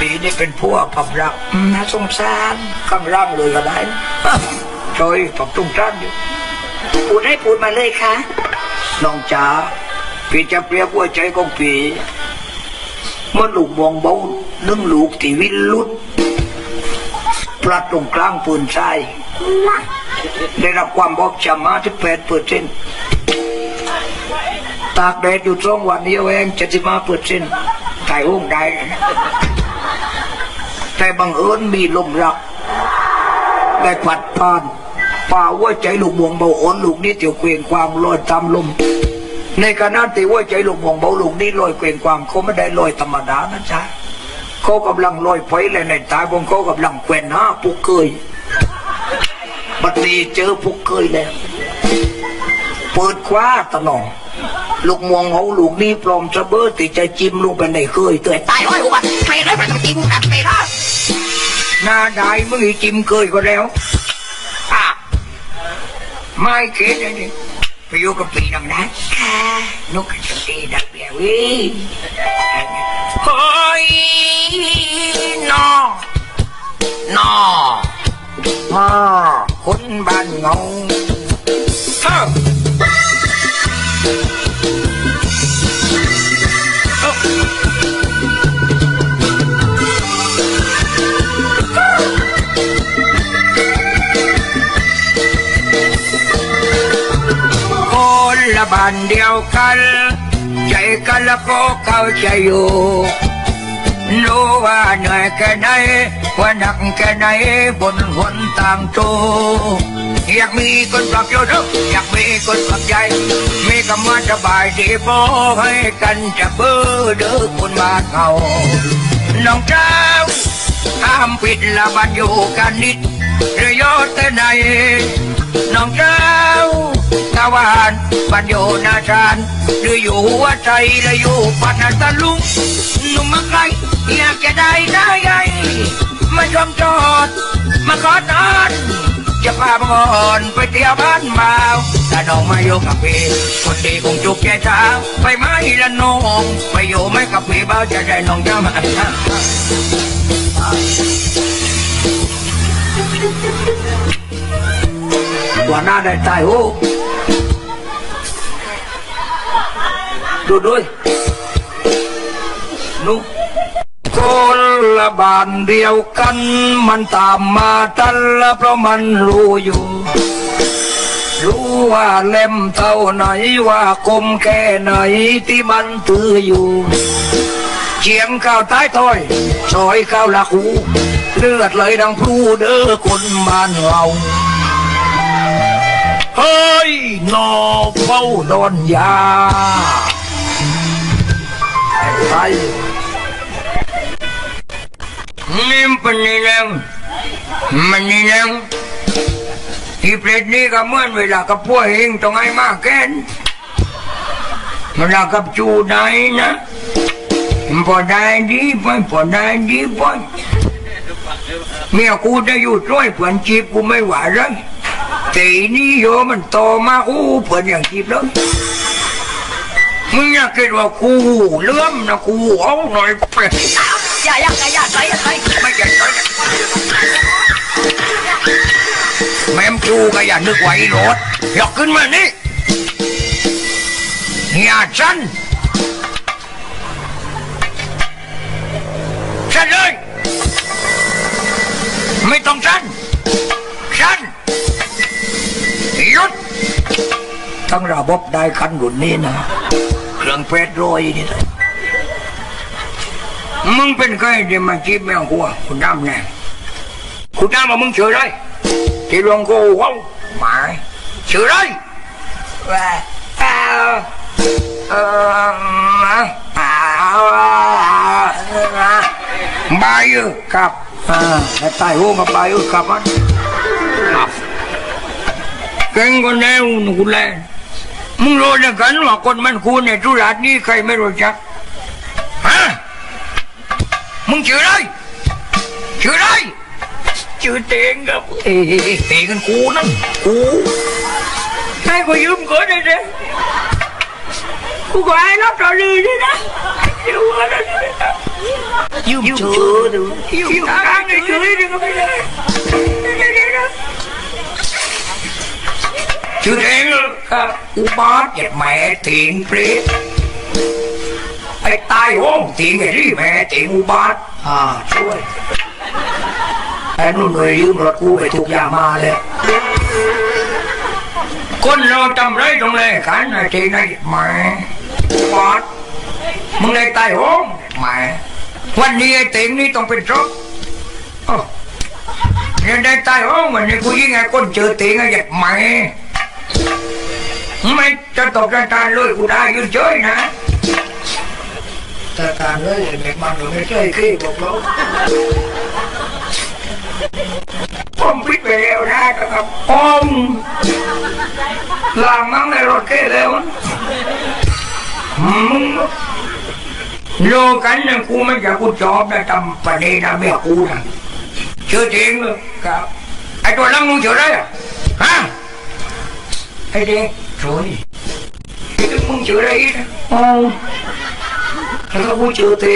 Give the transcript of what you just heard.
ปีนี้เป็นพวกกับรักอืมน่าสงสารกำลังเลยก็ได้นะจอยตบตุ้งจ้านอยู่พูดให้พูดมาเลยค่ะน้องจ๋าพี่จะเปรียบหัวใจของพี่เมื่อลูกมองเบานึ่งลูกที่วินลุดพลัดตรงกลางปืนใายได้รับความบอบช้ำมาที่แปดเปอร์เซ็นต์ตากแดดอยู่สองวันนี้เองเจ็ดสิบห้าเปอร์เซ็นต์ถ่ายห้องได้ แต่บังเอิญมีลมรักได้ผัดผ่านป่าว่าใจลูกมวงเบาอ่อนลูกนี้เตียวเกวียงความลอยตามลม ในขณะที่ว่าใจลูกมวงเบาลูกนี้ลอยเกวียงความเขาไม่ได้ลอยธรรมดานะจ๊ะเขากำลังลอยไฟเลยในตาของเขากำลังแกว่นห้าปุกเคยบัดนี้เจอปุกเคยแล้ว เปิดคว้าตะนอง ลูกมวงเขาลูกนี้ปลอมจะเบ้อติจะจิ้มลงไปในเคยเตือนตายร้อยอุบัติใครได้มันจริงแบบไม่ได้หน้าได้มึงอีจิ้มเคยก็แล้วอะไม่เข็ดเลยดิไปอยู่กับปีนังนะค่ะนกกระจตีดักเบี้ยวิเฮ้ยนอนอมาคนบ้านเงาเฮ้อ บ้านเดียวกัน ใจกันแล้วก็เข้าใจอยู่ รู้ว่าเหนื่อยแค่ไหนว่าหนักแค่ไหนบนหนต่างโตอยากมีคนปลอบโยนอยากมีคนปลอบใจ มีคำว่าสบายดีพอให้กันจะเบื่อเด้อคนบ้าเขาน้องเจ้าห้ามปิดละบันอยู่กันนิดเรือยอดแต่ไหนน้องเจ้า ตะวันบันอยู่นาชานหรืออยู่หัวใจหรือยู่ปัตนาตาลุงหนุ่มมาไกลอยากจะได้ได้ไงมาชมจอด มาขอนอน จะพาบังอ่อนไปเที่ยวบ้านเบาถ้าน้องมาอยู่กับพี่คนดีคงจุกแก่เช้าไปไหมละน้องไปอยู่ไหมกับพี่เบาจะได้น้องจะมาตัวหน้าได้ตายโอ้ ดูด้วยนุคนละบานเดียวกัน มันตามมาทันละเพราะมันรู้อยู่ รู้ว่าเล่มเท่าไหนว่าคมแค่ไหนที่มันถืออยู่เจียงข้าวใต้ถอยซอยข้าวหลักหูเลือดเลยดังพลูเด้อคนบ้านเราเฮ้ยนอเฝ้าโดนยา ไอ้นี่มันเป็นนี่นังมันนี่นังที่เปรตนี่ก็เหมือนเวลากับพวกเองต้องให้มากแก่นเวลากับจูไหนนะพอได้ดีไปพอได้ดีไปเมียกูจะอยู่ช่วยเพื่อนจีบกูไม่ไหวเลยตีนี่โยมันโตมาอู้เพื่อนอย่างจีบเลย มึงอยากคิดว่ากูเลื่อมนะกูเอาหน่อยเปอย่าอย่าอย่าใส่อย่าใส่ไม่ใช่ใช่แม่มจูก็อย่านึกไว้รถยกขึ้นมานี่อย่าฉันฉันเลย ไม่ต้องฉันฉันหยุดทั้งระบบได้คันรุ่นนี้นะ เครื่องเพชรโรยนี่เลยมึงเป็นใครที่มาจีบแมวกูอะคุณน้ำแน่คุณน้ำมามึงเฉยไรที่หลวงกูว้าหมายเฉยไรว่าเอาเออมาเอาบายอยู่ครับอ่าแต่ตายหัวกับบายอยู่ครับมันครับเก่งคนแนวหนูแล มึงรู้จักกันว่าคนมันคูในธุระนี้ใครไม่รู้จักฮะมึงชื่ออะไรชื่ออะไรชื่อเตงครับเอ้ยเตงกันกูนั่นกูให้กูยืมก่อนได้ไหมกูก็ให้รับต่อเลยนี่นะอยู่อะไรยืมเจอดูยืมทางเฉยๆก็ไม่ได้ ชื่อเองครับอุบาทเหยียดแม่ถิงเปรตไอ้ตายโห้องถิงไอ้ที่แม่ถิงอุบาทอ่าช่วยไอ้นุ่นหน่วยยืมรถกูไปทุกยามาเลยคนเราจำไรตรงเลยกันไอ้ที่ไหนแม่อุบาทมึงได้ตายโห้องแม่วันนี้ไอ้ถิงนี่ต้องเป็นศพอ้าวเนี่ยได้ตายโห้องวันนี้กูยิ่งไอ้คนเจอถิงไอ้หยียดแม่ ไม่จะตกใจตายเลยกูได้ยืนเฉยนะแต่การเลยเด็กมันไม่ใช่ขี้บอกเราผมปิดไปแล้วนะครับอมล่างมั่งในรถเก้แล้วมึงโยกันเนี่ยกูไม่อยากกูจอบนะทำประเด็นนะเมียกูนะเชื่อจริงเลยครับไอ้ตัวนั่งมึงเชื่อได้อะฮะ ไอ้เด็กโถ่นี่มึงเจออะไรนะอ๋อแล้วก็กูเจอเต